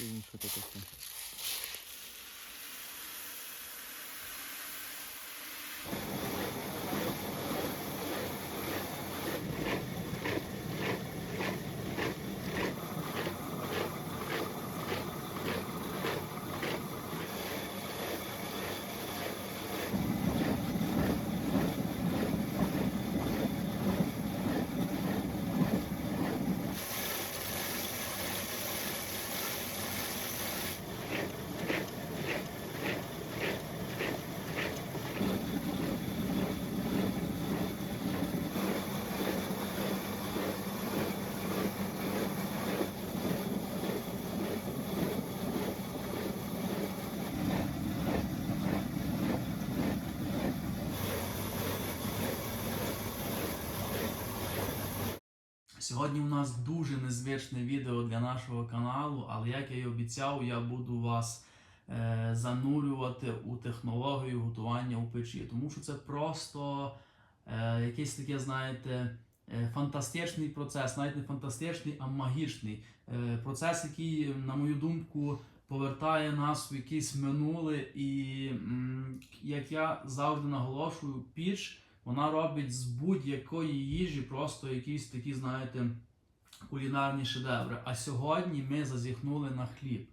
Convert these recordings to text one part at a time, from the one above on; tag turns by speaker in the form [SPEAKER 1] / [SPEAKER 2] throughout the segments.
[SPEAKER 1] Чи він таке?
[SPEAKER 2] Сьогодні у нас дуже незвичне відео для нашого каналу, але як я й обіцяв, я буду вас е, занурювати у технологію готування у печі, тому що це просто е, якийсь таке, знаєте, е, фантастичний процес, навіть не фантастичний, а магічний. Е, процес, який, на мою думку, повертає нас в якесь минуле, і м, як я завжди наголошую, піч. Вона робить з будь-якої їжі просто якісь такі, знаєте, кулінарні шедеври. А сьогодні ми зазіхнули на хліб.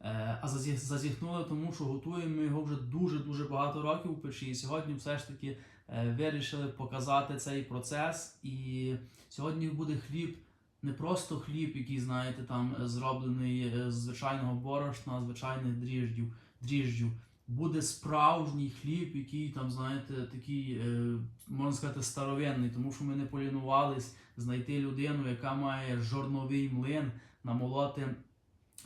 [SPEAKER 2] Е, А зазі- зазіхнули, тому що готуємо його вже дуже-дуже багато років у печі. І сьогодні все ж таки е, вирішили показати цей процес. І сьогодні буде хліб, не просто хліб, який, знаєте, там е, зроблений з звичайного борошна, звичайних дріждів, дріжджів буде справжній хліб, який там, знаєте, такий, е, можна сказати, старовинний, тому що ми не полінувались знайти людину, яка має жорновий млин, намолоти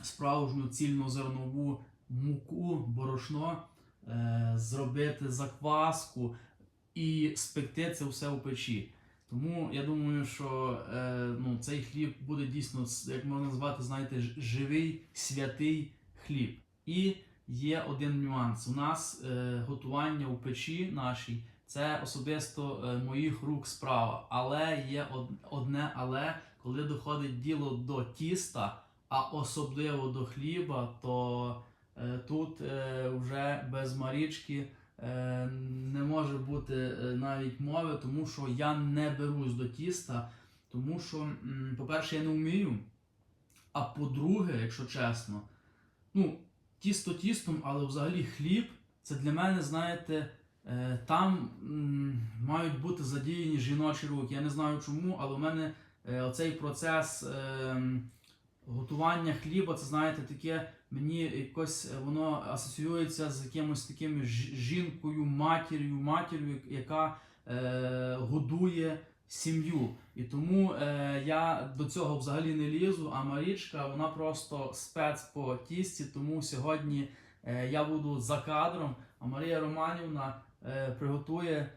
[SPEAKER 2] справжню цільнозернову муку, борошно, е, зробити закваску і спекти це все у печі. Тому я думаю, що е, ну, цей хліб буде дійсно, як можна назвати, знаєте, живий святий хліб. І є один нюанс. У нас е, готування у печі нашій це особисто е, моїх рук справа. Але є од- одне але, коли доходить діло до тіста, а особливо до хліба, то е, тут е, вже без марічки е, не може бути е, навіть мови, тому що я не берусь до тіста, тому що, по-перше, я не вмію. А по-друге, якщо чесно, ну, тісто тістом, але взагалі хліб це для мене, знаєте, е, там мають бути задіяні жіночі руки. Я не знаю чому, але у мене е, оцей процес е, готування хліба, це знаєте, таке мені якось воно асоціюється з якимось таким жінкою, матір'ю, матір'ю, яка годує сім'ю. І тому е, я до цього взагалі не лізу, а Марічка вона просто спец по тісті, тому сьогодні е, я буду за кадром, а Марія Романівна е, приготує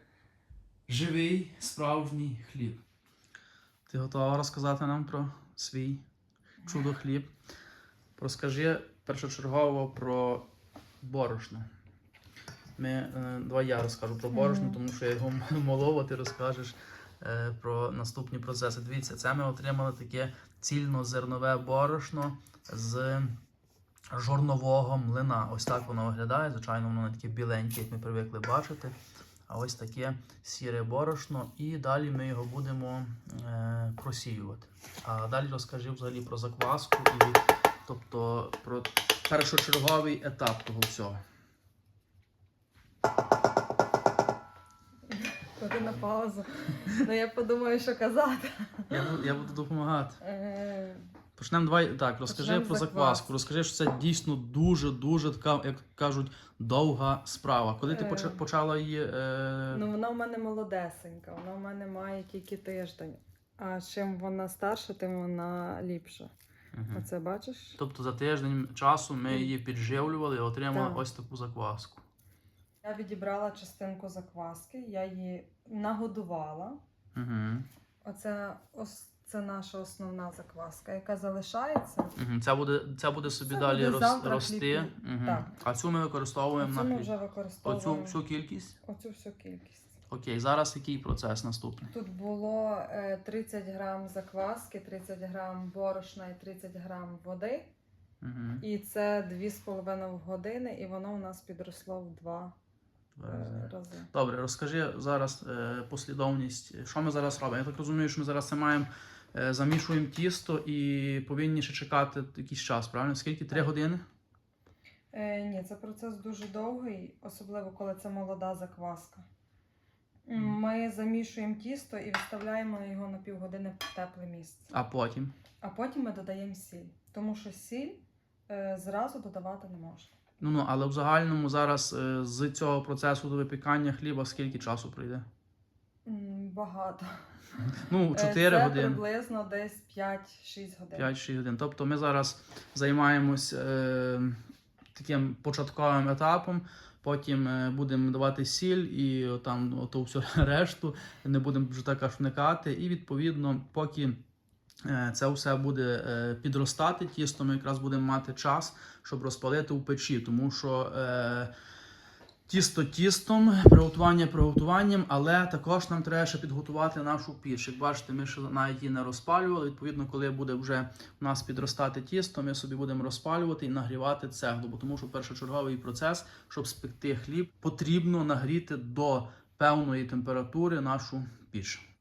[SPEAKER 2] живий справжній хліб. Ти готова розказати нам про свій чудо хліб? Розкажи першочергово про борошно. Ми, е, давай я розкажу про борошно, тому що я його молов, а ти розкажеш про наступні процеси. Дивіться, це ми отримали таке цільнозернове борошно з жорнового млина. Ось так воно виглядає. Звичайно, воно не таке біленьке, як ми привикли бачити. А ось таке сіре борошно. І далі ми його будемо е, просіювати. А далі розкажи взагалі про закваску і тобто про першочерговий етап того всього.
[SPEAKER 3] Куди на паузу. Ну я подумаю, що казати.
[SPEAKER 2] Я, буду- я буду допомагати.
[SPEAKER 3] Е,
[SPEAKER 2] Почнемо давай так, розкажи
[SPEAKER 3] Почнемо
[SPEAKER 2] про
[SPEAKER 3] з
[SPEAKER 2] закваску. Розкажи, що це дійсно дуже дуже така, як кажуть, довга справа. Коли ти
[SPEAKER 3] Е.
[SPEAKER 2] почала її. Е...
[SPEAKER 3] Ну вона в мене молодесенька, вона в мене має тільки тиждень. А чим вона старша, тим вона ліпша.
[SPEAKER 2] мгм.
[SPEAKER 3] Оце бачиш?
[SPEAKER 2] Тобто за тиждень часу ми її підживлювали і отримали
[SPEAKER 3] Так.
[SPEAKER 2] ось таку закваску.
[SPEAKER 3] Я відібрала частинку закваски, я її нагодувала.
[SPEAKER 2] Угу.
[SPEAKER 3] Оце ось це наша основна закваска, яка залишається.
[SPEAKER 2] Угу. Це буде, це буде собі
[SPEAKER 3] Це
[SPEAKER 2] далі
[SPEAKER 3] буде завтра
[SPEAKER 2] рости.
[SPEAKER 3] хліб.
[SPEAKER 2] Угу.
[SPEAKER 3] Так.
[SPEAKER 2] А цю ми використовуємо
[SPEAKER 3] Оцю
[SPEAKER 2] на
[SPEAKER 3] ми
[SPEAKER 2] хліб.
[SPEAKER 3] вже
[SPEAKER 2] Оцю
[SPEAKER 3] використовуємо
[SPEAKER 2] всю кількість.
[SPEAKER 3] оцю всю кількість.
[SPEAKER 2] Окей, зараз який процес наступний?
[SPEAKER 3] Тут було е, 30 грам закваски, 30 грам борошна і 30 грам води.
[SPEAKER 2] Угу.
[SPEAKER 3] І це 2,5 години, і воно у нас підросло в два е, рази.
[SPEAKER 2] Добре, розкажи зараз е, послідовність, що ми зараз робимо. Я так розумію, що ми зараз це маємо, е, замішуємо тісто і повинні ще чекати якийсь час, правильно? Скільки? Три години?
[SPEAKER 3] Е, ні, це процес дуже довгий, особливо коли це молода закваска. Ми замішуємо тісто і відставляємо його на півгодини в тепле місце.
[SPEAKER 2] А потім.
[SPEAKER 3] А потім ми додаємо сіль, тому що сіль е, зразу додавати не можна.
[SPEAKER 2] Ну, ну, але в загальному зараз е, з цього процесу до випікання хліба скільки часу пройде?
[SPEAKER 3] Багато.
[SPEAKER 2] Ну,
[SPEAKER 3] Е,
[SPEAKER 2] 4
[SPEAKER 3] це
[SPEAKER 2] години.
[SPEAKER 3] приблизно десь 5-6 годин.
[SPEAKER 2] 5-6 годин. Тобто ми зараз займаємось е, таким початковим етапом, потім е, будемо давати сіль і там ото все решту, не будемо вже так аж вникати. І відповідно, поки е, це все буде е, підростати, тісто ми якраз будемо мати час, щоб розпалити у печі, тому що. Е, Тісто тістом, приготування приготуванням, але також нам треба ще підготувати нашу піч. Як бачите, ми ще навіть її не розпалювали. Відповідно, коли буде вже у нас підростати тісто, ми собі будемо розпалювати і нагрівати цеглу. Тому що першочерговий процес, щоб спекти хліб, потрібно нагріти до певної температури нашу піч.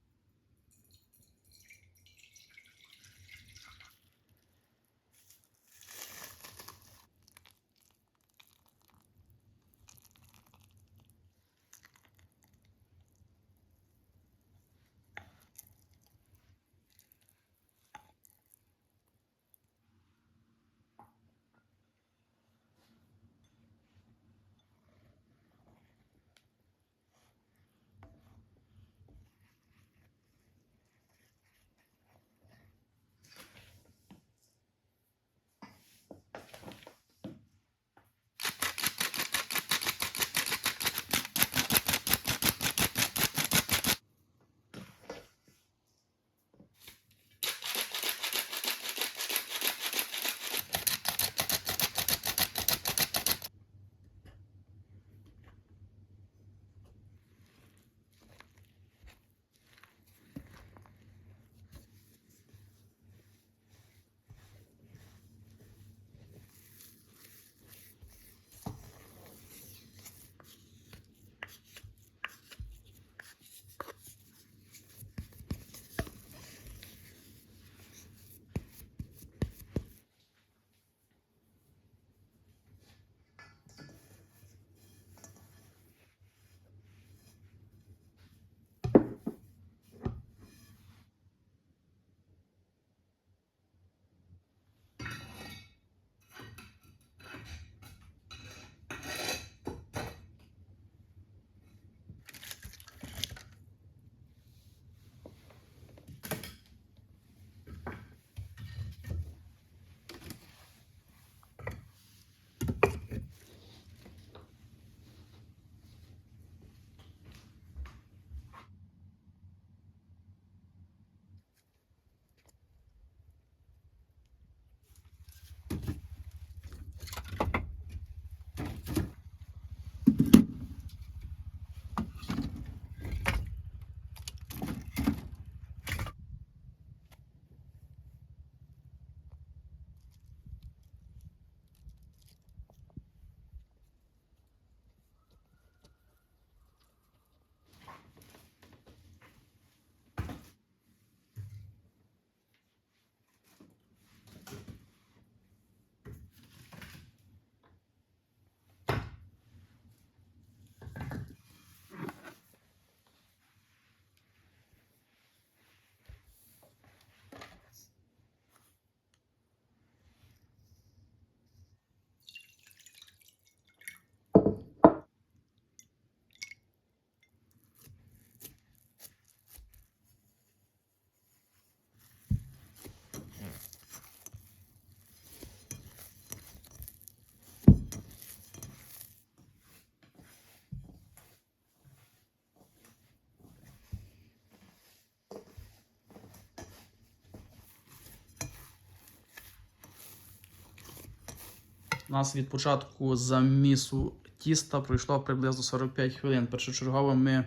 [SPEAKER 2] У нас від початку замісу тіста пройшло приблизно 45 хвилин. Першочергово ми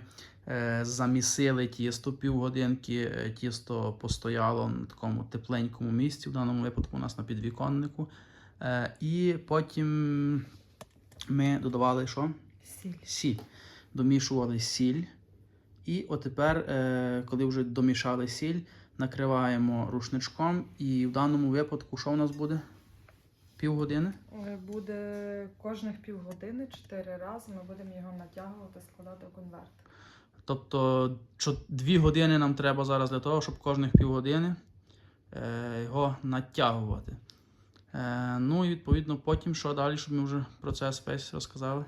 [SPEAKER 2] е, замісили тісто півгодинки. Е, Тісто постояло на такому тепленькому місці. В даному випадку у нас на підвіконнику. Е, і потім ми додавали що?
[SPEAKER 3] Сіль.
[SPEAKER 2] Сіль. Домішували сіль. І от тепер, е, коли вже домішали сіль, накриваємо рушничком. І в даному випадку, що у нас буде? Півгодини?
[SPEAKER 3] Е, Буде кожних півгодини, чотири рази ми будемо його натягувати, складати в конверт.
[SPEAKER 2] Тобто дві години нам треба зараз для того, щоб кожних півгодини е, його натягувати. Е, ну і відповідно потім, що далі, щоб ми вже процес весь розказали.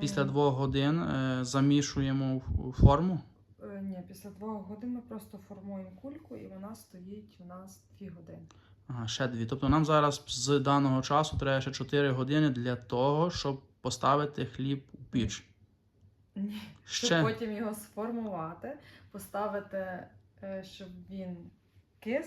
[SPEAKER 2] Після двох годин замішуємо форму.
[SPEAKER 3] Ні, після двох годин ми просто формуємо кульку і вона стоїть у нас дві години.
[SPEAKER 2] Ага, ще дві. Тобто нам зараз з даного часу треба ще 4 години для того, щоб поставити хліб у піч.
[SPEAKER 3] Ні. Щоб потім його сформувати, поставити, е, щоб він кис,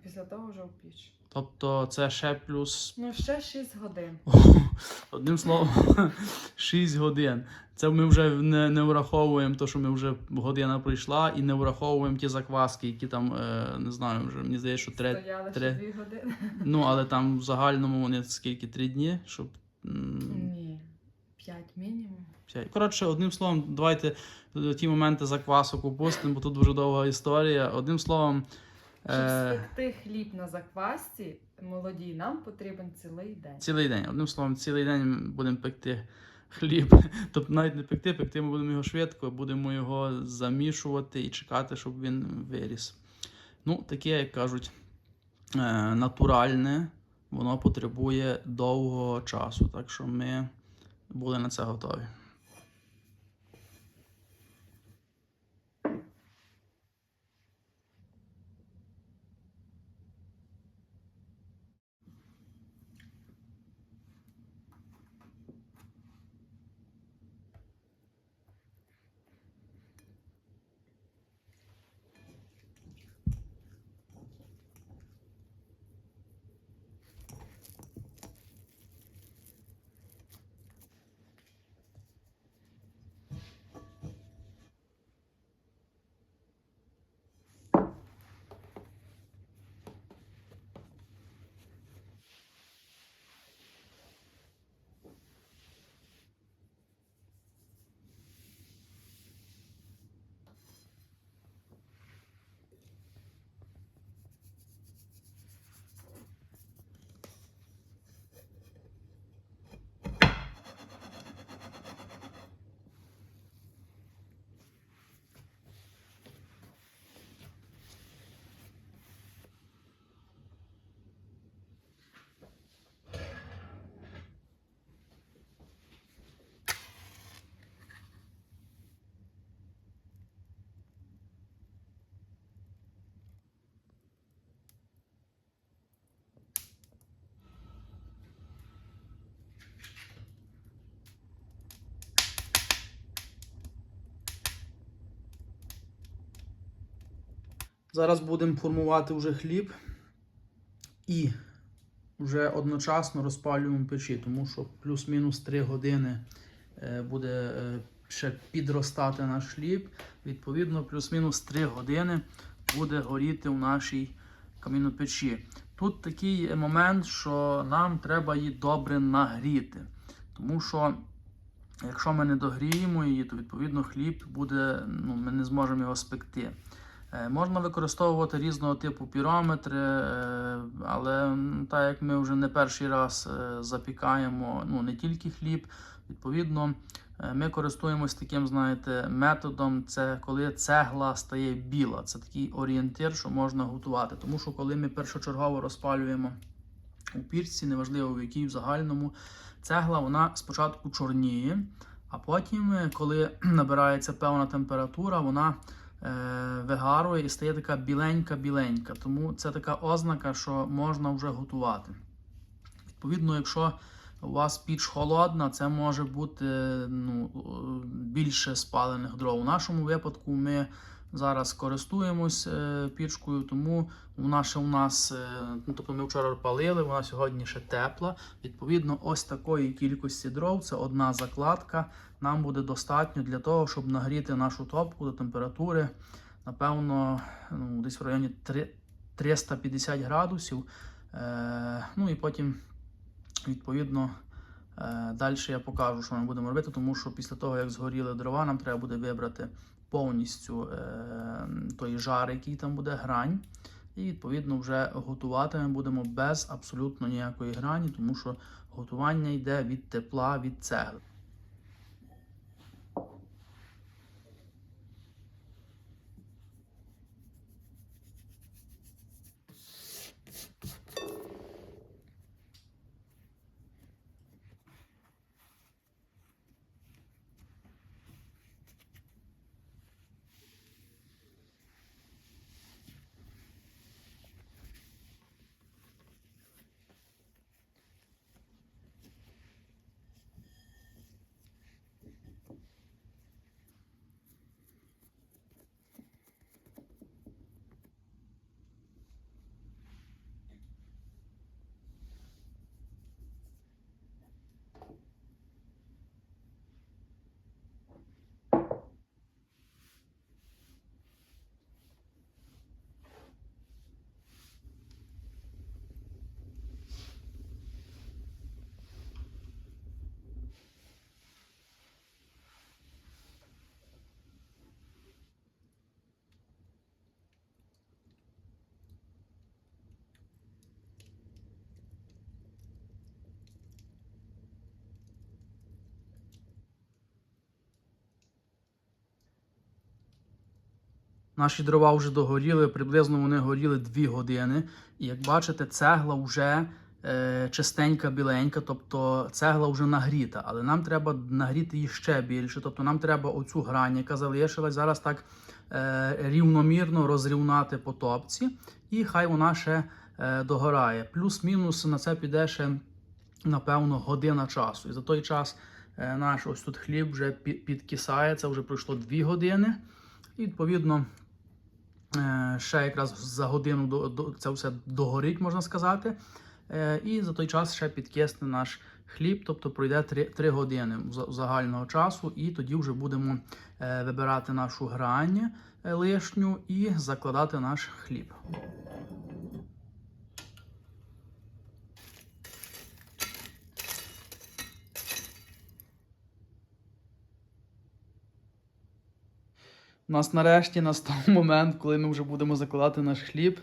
[SPEAKER 3] і після того вже в піч.
[SPEAKER 2] тобто це ще плюс
[SPEAKER 3] Ну, ще 6 годин.
[SPEAKER 2] Одним словом, 6 годин. Це ми вже не, не враховуємо те, що ми вже година прийшла, і не враховуємо ті закваски, які там, е, не знаю, вже мені здається, що три.
[SPEAKER 3] Стояли
[SPEAKER 2] три.
[SPEAKER 3] ще 2 години.
[SPEAKER 2] Ну, але там в загальному вони скільки три дні, щоб.
[SPEAKER 3] Ні. 5 мінімум.
[SPEAKER 2] Коротше, одним словом, давайте е, ті моменти заквасок упустимо, бо тут дуже довга історія. Одним словом,
[SPEAKER 3] Щоб
[SPEAKER 2] е,
[SPEAKER 3] спекти хліб на заквасці молодій, нам потрібен цілий день.
[SPEAKER 2] Цілий день. Одним словом, цілий день ми будемо пекти хліб. Тобто навіть не пекти, пекти ми будемо його швидко, будемо його замішувати і чекати, щоб він виріс. Ну, таке, як кажуть, е, натуральне, воно потребує довгого часу. Так що ми були на це готові. Зараз будемо формувати вже хліб і вже одночасно розпалюємо печі, тому що плюс-мінус 3 години е, буде е, ще підростати наш хліб. Відповідно, плюс-мінус 3 години буде горіти в нашій камінопечі. Тут такий момент, що нам треба її добре нагріти. Тому що якщо ми не догріємо її, то відповідно хліб буде, ну, ми не зможемо його спекти. Е, Можна використовувати різного типу пірометри, е, але так як ми вже не перший раз е, запікаємо ну, не тільки хліб, відповідно, ми користуємось таким, знаєте, методом. Це коли цегла стає біла. Це такий орієнтир, що можна готувати. Тому що коли ми першочергово розпалюємо у пічці, неважливо в якій в загальному, цегла вона спочатку чорніє, а потім, коли набирається певна температура, вона вигарує і стає така біленька-біленька. Тому це така ознака, що можна вже готувати. Відповідно, якщо у вас піч холодна, це може бути ну, е, більше спалених дров. У нашому випадку ми зараз користуємось е, пічкою, тому вона ще у нас, е, ну, тобто ми вчора палили, вона сьогодні ще тепла. Відповідно, ось такої кількості дров, це одна закладка. Нам буде достатньо для того, щоб нагріти нашу топку до температури, напевно, ну, десь в районі 350 градусів. Е, ну і потім, відповідно, е, далі я покажу, що ми будемо робити, тому що після того, як згоріли дрова, нам треба буде вибрати повністю е, той жар, який там буде грань. І відповідно вже готувати ми будемо без абсолютно ніякої грані, тому що готування йде від тепла, від цегли. Наші дрова вже догоріли, приблизно вони горіли 2 години. І як бачите, цегла вже е, чистенька, біленька, тобто цегла вже нагріта, але нам треба нагріти її ще більше. Тобто нам треба оцю грань, яка залишилась, зараз так е, рівномірно розрівнати по топці, і хай вона ще е, догорає. Плюс-мінус на це піде ще, напевно, година часу. І за той час е, наш ось тут хліб вже пі- підкисає, вже пройшло 2 години. І відповідно. Е, ще якраз за годину до, до, це все догорить, можна сказати. Е, і за той час ще підкисне наш хліб, тобто пройде 3, 3 години загального часу, і тоді вже будемо е, вибирати нашу грань лишню і закладати наш хліб. У нас нарешті настав момент, коли ми вже будемо закладати наш хліб.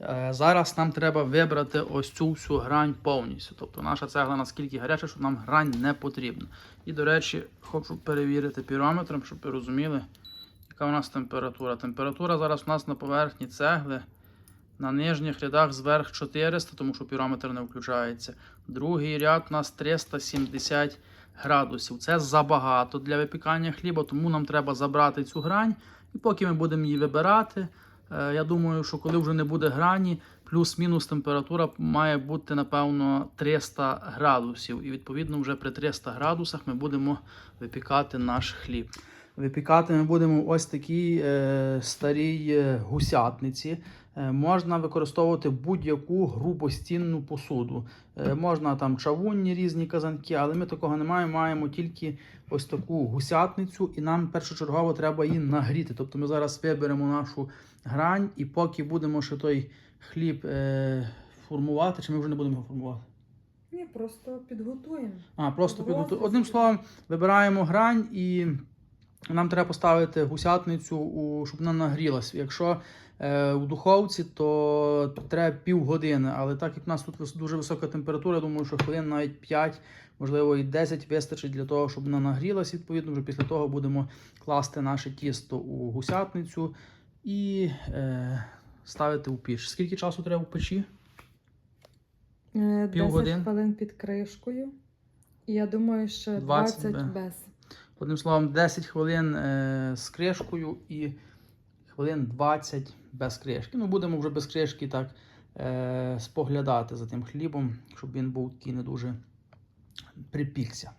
[SPEAKER 2] Е, Зараз нам треба вибрати ось цю всю грань повністю. Тобто наша цегла наскільки гаряча, що нам грань не потрібна. І, до речі, хочу перевірити пірометром, щоб ви розуміли, яка у нас температура. Температура зараз у нас на поверхні цегли. На нижніх рядах зверх 400, тому що пірометр не включається. Другий ряд у нас 370 градусів. Це забагато для випікання хліба, тому нам треба забрати цю грань. І поки ми будемо її вибирати, е, я думаю, що коли вже не буде грані, плюс-мінус температура має бути, напевно, 300 градусів. І відповідно вже при 300 градусах ми будемо випікати наш хліб. Випікати ми будемо ось такій е, старій е, гусятниці. Е, можна використовувати будь-яку грубостінну посуду. Е, можна там чавунні різні казанки, але ми такого не маємо. Маємо тільки ось таку гусятницю, і нам першочергово треба її нагріти. Тобто ми зараз виберемо нашу грань, і поки будемо ще той хліб е, формувати, чи ми вже не будемо його формувати?
[SPEAKER 3] Ні, просто підготуємо.
[SPEAKER 2] А, просто
[SPEAKER 3] Просто
[SPEAKER 2] підготу... Одним словом, вибираємо грань і нам треба поставити гусятницю, щоб вона нагрілась. Якщо у духовці, то треба півгодини. Але так як у нас тут дуже висока температура, я думаю, що хвилин навіть 5, можливо, і 10 вистачить для того, щоб вона нагрілась. Відповідно, вже після того будемо класти наше тісто у гусятницю і е, ставити у піч. Скільки часу треба в печі?
[SPEAKER 3] Е, 10
[SPEAKER 2] Півгодин.
[SPEAKER 3] хвилин під кришкою. І я думаю, що
[SPEAKER 2] 20
[SPEAKER 3] 20, без.
[SPEAKER 2] Одним словом, 10 хвилин е, з кришкою і хвилин 20 без кришки. Ну, будемо вже без кришки так е, споглядати за тим хлібом, щоб він був такий не дуже припікся.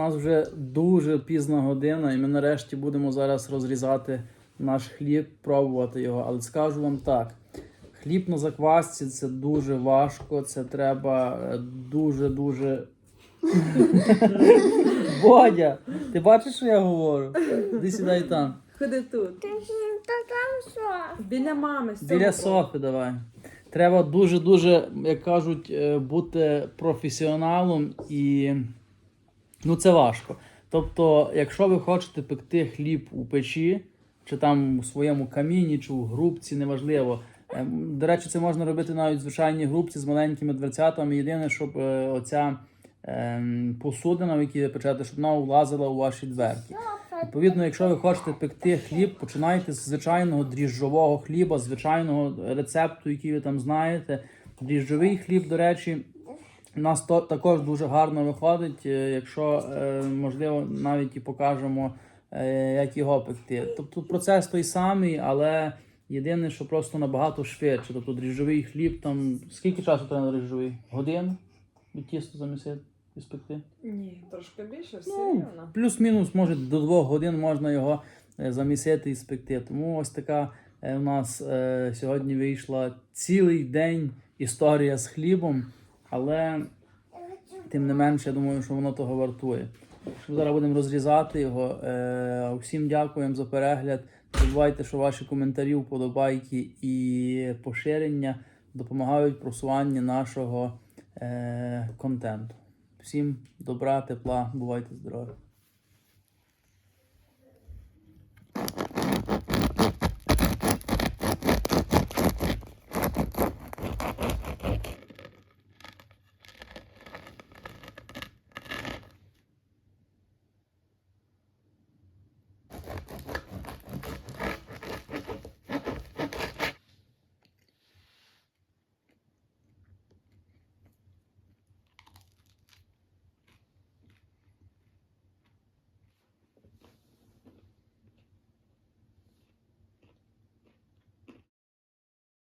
[SPEAKER 2] Нас вже дуже пізна година, і ми нарешті будемо зараз розрізати наш хліб, пробувати його. Але скажу вам так: хліб на заквасці це дуже важко, це треба дуже-дуже. Бодя, ти бачиш, що я говорю? Іди сідай там.
[SPEAKER 3] Ходи тут.
[SPEAKER 1] Та там що?
[SPEAKER 3] Біля мами.
[SPEAKER 2] Біля. Софи давай. Треба дуже-дуже, як кажуть, е, бути професіоналом і ну це важко. Тобто, якщо ви хочете пекти хліб у печі, чи там у своєму каміні, чи у грубці, неважливо. Ем, До речі, це можна робити навіть в звичайній грубці з маленькими дверцятами. Єдине, щоб е, оця ем, посудина, в якій ви печете, щоб вона влазила у ваші дверки. Відповідно, якщо ви хочете пекти хліб, починайте з звичайного дріжджового хліба, звичайного рецепту, який ви там знаєте. Дріжджовий хліб, до речі, у нас то, також дуже гарно виходить, е, якщо е, можливо навіть і покажемо, е, як його пекти. Тобто процес той самий, але єдине, що просто набагато швидше. Тобто дріжджовий хліб там скільки часу треба на дріжджовий? Годину? Від тісто замісити і спекти?
[SPEAKER 3] Ні, трошки більше, все
[SPEAKER 2] Ну,
[SPEAKER 3] рівно.
[SPEAKER 2] плюс-мінус, може, до двох годин можна його замісити і спекти. Тому ось така у нас сьогодні вийшла цілий день історія з хлібом, але тим не менше, я думаю, що воно того вартує. Що зараз будемо розрізати його. Е, Всім дякуємо за перегляд. Не забувайте, що ваші коментарі, вподобайки і поширення допомагають просуванню нашого е, контенту. Всім добра, тепла, бувайте здорові!